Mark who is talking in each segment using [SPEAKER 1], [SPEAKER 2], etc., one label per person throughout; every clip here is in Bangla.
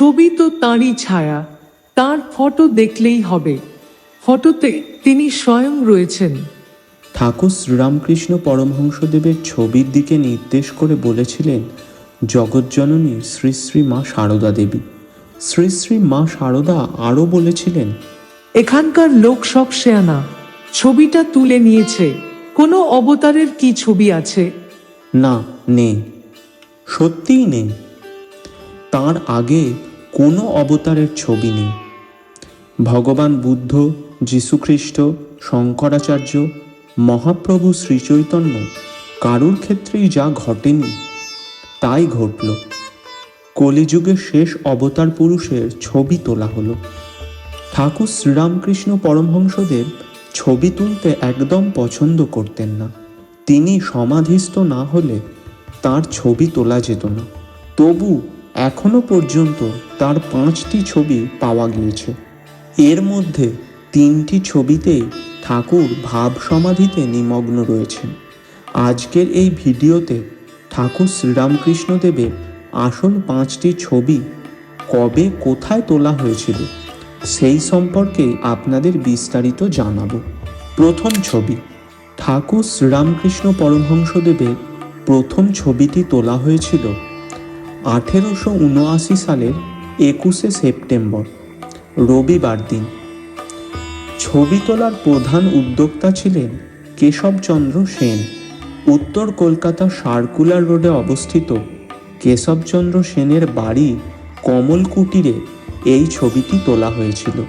[SPEAKER 1] ছবি তো তাঁরই ছায়া তার ফটো দেখলেই হবে। ফটোতে তিনি স্বয়ং রয়েছেন।
[SPEAKER 2] ঠাকুর শ্রীরামকৃষ্ণ পরমহংসদেবের ছবির দিকে নির্দেশ করে বলেছিলেন জগজ্জননী শ্রী শ্রী মা সারদা দেবী। শ্রী শ্রী মা সারদা আরও বলেছিলেন
[SPEAKER 1] এখানকার লোক সব শেয়ানা ছবিটা তুলে নিয়েছে। কোনো অবতারের কি ছবি আছে?
[SPEAKER 2] না নেই। সত্যিই নেই। তার আগে কোনো অবতারের ছবি নেই। ভগবান বুদ্ধ যীশুখ্রিস্ট শঙ্করাচার্য, মহাপ্রভু শ্রীচৈতন্য কারুর ক্ষেত্রেই যা ঘটেনি, তাই ঘটল। কলিযুগের শেষ অবতার পুরুষের ছবি তোলা হলো। ঠাকুর শ্রীরামকৃষ্ণ পরমহংসদেব ছবি তুলতে একদম পছন্দ করতেন না। তিনি সমাধিস্থ না হলে তার ছবি তোলা যেত না। তবু এখনও পর্যন্ত তার পাঁচটি ছবি পাওয়া গিয়েছে। এর মধ্যে তিনটি ছবিতেই ঠাকুর ভাব সমাধিতে নিমগ্ন রয়েছেন। আজকের এই ভিডিওতে ঠাকুর শ্রীরামকৃষ্ণ দেবের আসল পাঁচটি ছবি কবে কোথায় তোলা হয়েছিল, সেই সম্পর্কে আপনাদের বিস্তারিত জানাব। প্রথম ছবি, ঠাকুর শ্রীরামকৃষ্ণ পরমহংসদেবের প্রথম ছবিটি তোলা হয়েছিল আঠেরোশো উনআশি সালের একুশে সেপ্টেম্বর, রবিবার দিন। ছবি তোলার প্রধান উদ্যোক্তা ছিলেন কেশবচন্দ্র সেন। উত্তর কলকাতা সার্কুলার রোডে অবস্থিত কেশবচন্দ্র সেনের বাড়ি কমল কুটিরে এই ছবিটি তোলা হয়েছিল।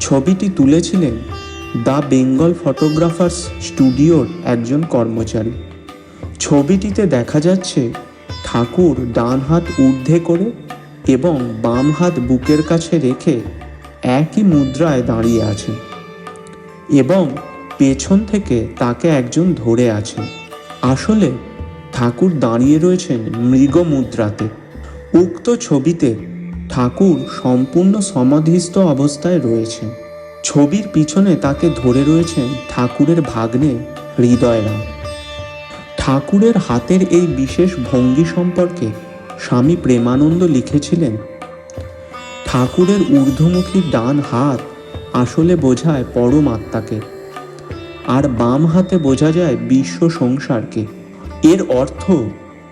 [SPEAKER 2] ছবিটি তুলেছিলেন দ্য বেঙ্গল ফটোগ্রাফার্স স্টুডিওর একজন কর্মচারী। ছবিটিতে দেখা যাচ্ছে ঠাকুর ডান হাত ঊর্ধ্বে করে এবং বাম হাত বুকের কাছে রেখে একই মুদ্রায় দাঁড়িয়ে আছে এবং পেছন থেকে তাকে একজন ধরে আছেন। আসলে ঠাকুর দাঁড়িয়ে রয়েছেন মৃগ মুদ্রাতে। উক্ত ছবিতে ঠাকুর সম্পূর্ণ সমাধিস্থ অবস্থায় রয়েছেন। ছবির পিছনে তাকে ধরে রয়েছেন ঠাকুরের ভাগ্নে হৃদয়রাম। ঠাকুরের হাতের এই বিশেষ ভঙ্গি সম্পর্কে স্বামী প্রেমানন্দ লিখেছিলেন, ঠাকুরের ঊর্ধ্বমুখী ডান হাত আসলে বোঝায় পরম আত্মাকে আর বাম হাতে বোঝা যায় বিশ্ব সংসারকে। এর অর্থ,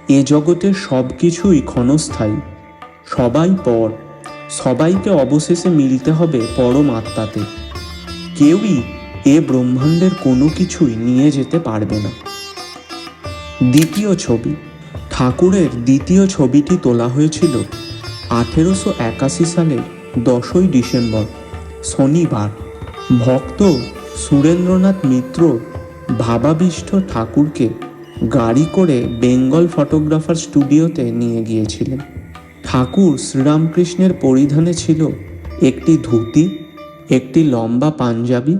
[SPEAKER 2] এ জগতের সব কিছুই ক্ষণস্থায়ী, সবাই পর, সবাইকে অবশেষে মিলতে হবে পরমাত্মাতে। কেউই এ ব্রহ্মাণ্ডের কোনো কিছুই নিয়ে যেতে পারবে না। দ্বিতীয় ছবি। ঠাকুরের দ্বিতীয় ছবিটি তোলা হয়েছিল আঠেরোশো একাশি সালের দশই ডিসেম্বর, শনিবার। ভক্ত সুরেন্দ্রনাথ মিত্র ভাবাবিষ্ট ঠাকুরকে গাড়ি করে বেঙ্গল ফটোগ্রাফার স্টুডিওতে নিয়ে গিয়েছিলেন। ঠাকুর শ্রীরামকৃষ্ণের পরিধানে ছিল একটি ধুতি, একটি লম্বা পাঞ্জাবি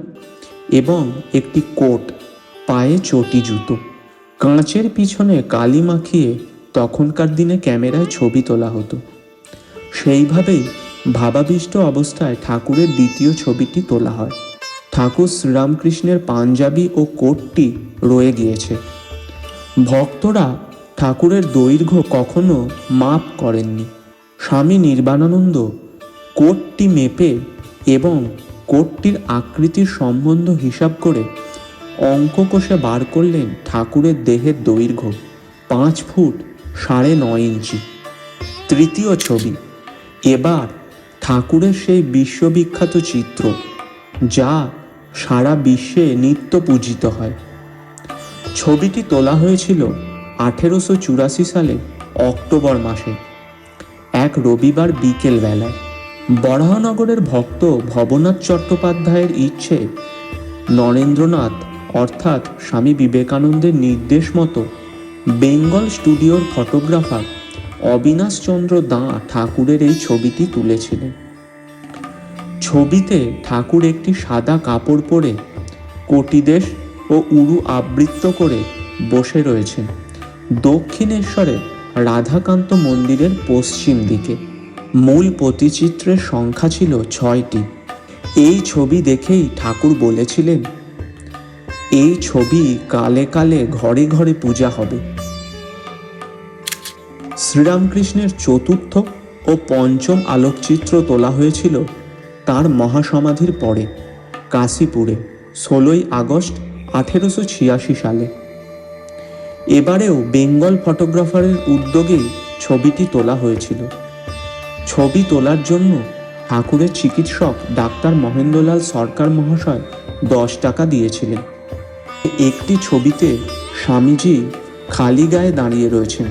[SPEAKER 2] এবং একটি কোট, পায়ে চটি জুতো। কাঁচের পিছনে কালি মাখিয়ে তখনকার দিনে ক্যামেরায় ছবি তোলা হতো। সেইভাবেই ভাবাবিষ্ট অবস্থায় ঠাকুরের দ্বিতীয় ছবিটি তোলা হয়। ঠাকুর শ্রীরামকৃষ্ণের পাঞ্জাবি ও কোটটি রয়ে গিয়েছে। ভক্তরা ঠাকুরের দৈর্ঘ্য কখনো মাপ করেননি। স্বামী নির্বাণানন্দ কোটটি মেপে এবং কোটটির আকৃতির সম্বন্ধ হিসাব করে অঙ্ক কষে বার করলেন ঠাকুরের দেহের দৈর্ঘ্য পাঁচ ফুট সাড়ে নয় ইঞ্চি। তৃতীয় ছবি, এবার ঠাকুরের সেই বিশ্ববিখ্যাত চিত্র, যা সারা বিশ্বে নিত্য পূজিত হয়। ছবিটি তোলা হয়েছিল আঠেরোশো চুরাশি সালে অক্টোবর মাসে, এক রবিবার বিকেল বেলায়। বরাহনগরের ভক্ত ভবনাথ চট্টোপাধ্যায়ের ইচ্ছে নরেন্দ্রনাথ অর্থাৎ স্বামী বিবেকানন্দের নির্দেশ মতো বেঙ্গল স্টুডিওর ফটোগ্রাফার অবিনাশ চন্দ্র দাঁ ঠাকুরের এই ছবিটি তুলেছিলেন। ছবিতে ঠাকুর একটি সাদা কাপড় পরে কটিদেশ ও উরু আবৃত্ত করে বসে রয়েছেন দক্ষিণেশ্বরে রাধাকান্ত মন্দিরের পশ্চিম দিকে। মূল প্রতিচিত্রের সংখ্যা ছিল ছয়টি। এই ছবি দেখেই ঠাকুর বলেছিলেন এই ছবি কালে কালে ঘরে ঘরে পূজা হবে। শ্রীরামকৃষ্ণের চতুর্থ ও পঞ্চম আলোকচিত্র তোলা হয়েছিল তার মহাসমাধির পরে, কাশীপুরে, ষোলোই আগস্ট আঠেরোশো ছিয়াশি সালে। এবারেও বেঙ্গল ফটোগ্রাফারের উদ্যোগেই ছবিটি তোলা হয়েছিল। ছবি তোলার জন্য ঠাকুরের চিকিৎসক ডাক্তার মহেন্দ্রলাল সরকার মহাশয় দশ টাকা দিয়েছিলেন। একটি ছবিতে স্বামীজি খালি গায়ে দাঁড়িয়ে রয়েছেন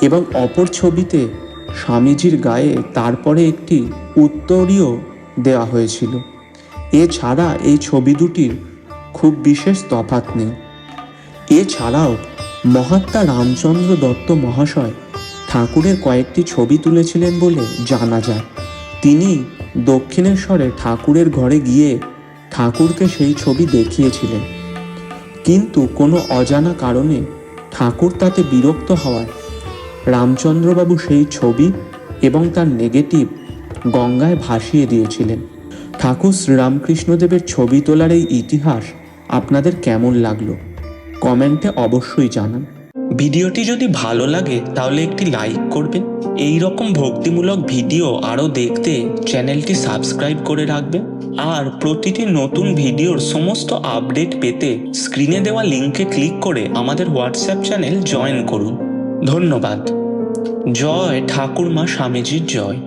[SPEAKER 2] এবং অপর ছবিতে স্বামীজির গায়ে তারপরে একটি উত্তরীয় দেওয়া হয়েছিল। এছাড়া এই ছবি দুটির খুব বিশেষ তফাত নেই। এছাড়াও মহাত্মা রামচন্দ্র দত্ত মহাশয় ঠাকুরের কয়েকটি ছবি তুলেছিলেন বলে জানা যায়। তিনি দক্ষিণেশ্বরে ঠাকুরের ঘরে গিয়ে ঠাকুরকে সেই ছবি দেখিয়েছিলেন। কিন্তু কোনো অজানা কারণে ঠাকুর তাতে বিরক্ত হওয়ায় রামচন্দ্রবাবু সেই ছবি এবং তার নেগেটিভ গঙ্গায় ভাসিয়ে দিয়েছিলেন। ঠাকুর শ্রীরামকৃষ্ণদেবের ছবি তোলার এই ইতিহাস আপনাদের কেমন লাগল? কমেন্টে অবশ্যই জানান। ভিডিওটি যদি ভালো লাগে, তাহলে একটি লাইক করবেন। এই রকম ভক্তিমূলক ভিডিও আরও দেখতে চ্যানেলটি সাবস্ক্রাইব করে রাখবেন। আর প্রতিটি নতুন ভিডিওর সমস্ত আপডেট পেতে স্ক্রিনে দেওয়া লিঙ্কে ক্লিক করে আমাদের হোয়াটসঅ্যাপ চ্যানেল জয়েন করুন। ধন্যবাদ। জয় ঠাকুরমা স্বামীজির জয়।